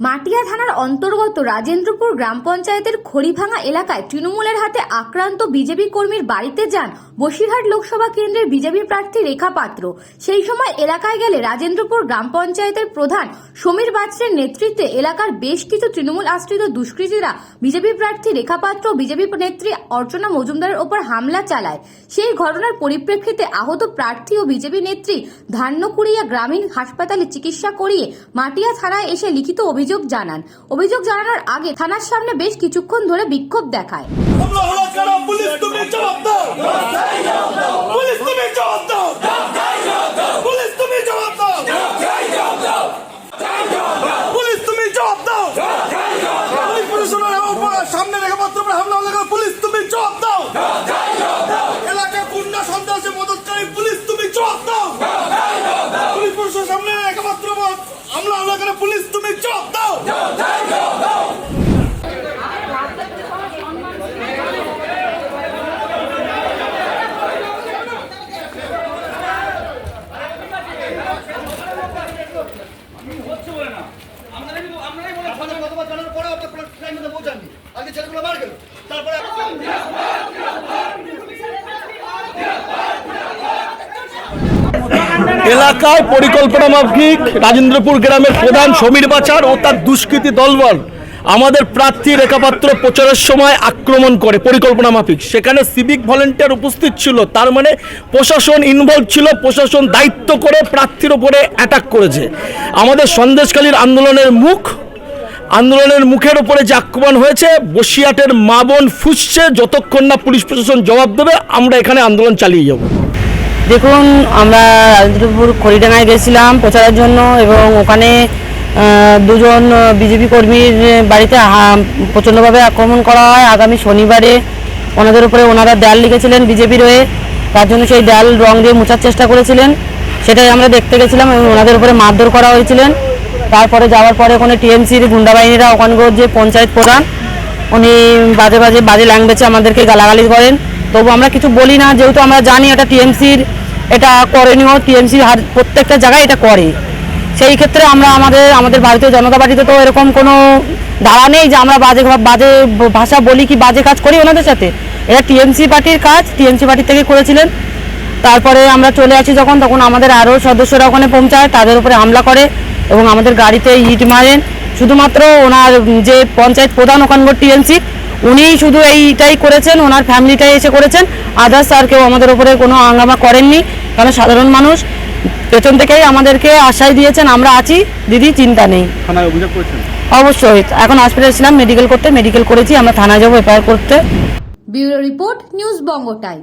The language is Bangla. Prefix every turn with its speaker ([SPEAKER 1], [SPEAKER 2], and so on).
[SPEAKER 1] মাটিয়া থানার অন্তর্গত রাজেন্দ্রপুর গ্রাম পঞ্চায়েতের খড়িভাঙা এলাকায় তৃণমূলের হাতে আক্রান্ত বিজেপি কর্মীর বাড়িতে যান বসিরহাট লোকসভা কেন্দ্রের বিজেপি প্রার্থী রেখা পাত্র। সেই সময় এলাকায় গেলে রাজেন্দ্রপুর গ্রাম পঞ্চায়েতের প্রধান সমীর বাত্রের নেতৃত্বে এলাকার বেশ কিছু তৃণমূল আশ্রিত দুষ্কৃতীরা বিজেপি প্রার্থী রেখা পাত্র বিজেপি নেত্রী অর্চনা মজুমদারের ওপর হামলা চালায়। সেই ঘটনার পরিপ্রেক্ষিতে আহত প্রার্থী ও বিজেপি নেত্রী ধান্যকুড়িয়া গ্রামীণ হাসপাতালে চিকিৎসা করিয়ে মাটিয়া থানায় এসে লিখিত অভিযোগ জানান। অভিযোগ জানানোর আগে থানার সামনে বেশ কিছুক্ষণ ধরে বিক্ষোভ দেখায়
[SPEAKER 2] হামলা হলো কেন পুলিশ তুমি জবাব দাও পুলিশ তুমি জবাব দাও পুলিশ তুমি জবাব দাও পুলিশ তুমি জবাব দাও পুলিশ প্রশাসনের উপর সামনে রেখে মাত্র হামলা হলো কেন পুলিশ তুমি জবাব দাও এলাকা গুন্ডা সন্ত্রাসী মদতকারী পুলিশ তুমি জবাব দাও পুলিশ প্রশাসনের সামনে রেখে মাত্র হামলা হলো কেন পুলিশ তুমি জবাব দাও
[SPEAKER 3] আপনাদের কতবার জানার পরেও আপনার প্ল্যান প্ল্যান মধ্যে পৌঁছাননি আজকে ছেলেগুলো মার গেল তারপরে
[SPEAKER 4] এলাকায় পরিকল্পনা মাফিক রাজেন্দ্রপুর গ্রামের প্রধান সমীর বাচার ও তার দুষ্কৃতী দলবল আমাদের প্রার্থী রেখাপাত্র প্রচারের সময় আক্রমণ করে পরিকল্পনা মাফিক। সেখানে সিভিক ভলেন্টিয়ার উপস্থিত ছিল। তার মানে প্রশাসন ইনভলভ ছিল, প্রশাসন দায়িত্ব করে প্রার্থীর ওপরে অ্যাটাক করেছে। আমাদের সন্দেশকালীর আন্দোলনের মুখ আন্দোলনের মুখের উপরে যে আক্রমণ হয়েছে, বসিয়াটের মা বোন ফুসছে, যতক্ষণ না পুলিশ প্রশাসন জবাব দেবে, আমরা এখানে আন্দোলন চালিয়ে যাব।
[SPEAKER 5] দেখুন, আমরা রাজেন্দ্রপুর খড়িডাঙ্গায় গেছিলাম প্রচারের জন্য এবং ওখানে দুজন বিজেপি কর্মীর বাড়িতে প্রচণ্ডভাবে আক্রমণ করা হয়। আগামী শনিবারে ওনাদের উপরে ওনারা দেয়াল লিখেছিলেন বিজেপির হয়ে। তার জন্য সেই দেয়াল রং দিয়ে মোছার চেষ্টা করেছিলেন। সেটাই আমরা দেখতে গেছিলাম এবং ওনাদের উপরে মারধর করা হয়েছিলেন। তারপরে যাওয়ার পরে ওখানে টিএমসির গুন্ডা বাহিনীরা ওখানকার যে পঞ্চায়েত প্রধান, উনি বাজে বাজে বাজে ল্যাঙ্গুয়েজে আমাদেরকে গালাগালি করেন। তবু আমরা কিছু বলি না, যেহেতু আমরা জানি এটা টিএমসির, এটা করণীয় হার প্রত্যেকটা জায়গায় এটা করে। সেই ক্ষেত্রে আমরা আমাদের আমাদের ভারতীয় জনতা পার্টিতে তো এরকম কোনো ধারা নেই যে আমরা বাজে বাজে ভাষা বলি কি বাজে কাজ করি ওনাদের সাথে। এটা টিএমসি পার্টির কাজ, টিএমসি পার্টি থেকে করেছিলেন। তারপরে আমরা চলে আসি যখন, তখন আমাদের আরও সদস্যরা ওখানে পৌঁছায়, তাদের উপরে হামলা করে। এবং আমাদের গাড়িতে ইট মারেন। শুধুমাত্র ওনার যে পঞ্চায়েত প্রধান ওখানকার টিএমসি উনিই শুধু এইটাই করেছেন ওনার ফ্যামিলিটাই এসে করেছেন। আদার্স আর কেউ আমাদের উপরে কোনো হাঙ্গামা করেননি কারণ সাধারণ মানুষ পেছন থেকেই আমাদেরকে আশ্বাস দিয়েছেন আমরা আছি দিদি চিন্তা নেই।
[SPEAKER 4] থানায় অভিযোগ করেছেন?
[SPEAKER 5] অবশ্যই এখন হসপিটালে ছিলাম মেডিকেল করতে মেডিকেল করেছি আমরা থানায় যাব এফআইআর করতে।
[SPEAKER 1] Bureau report news Banga time.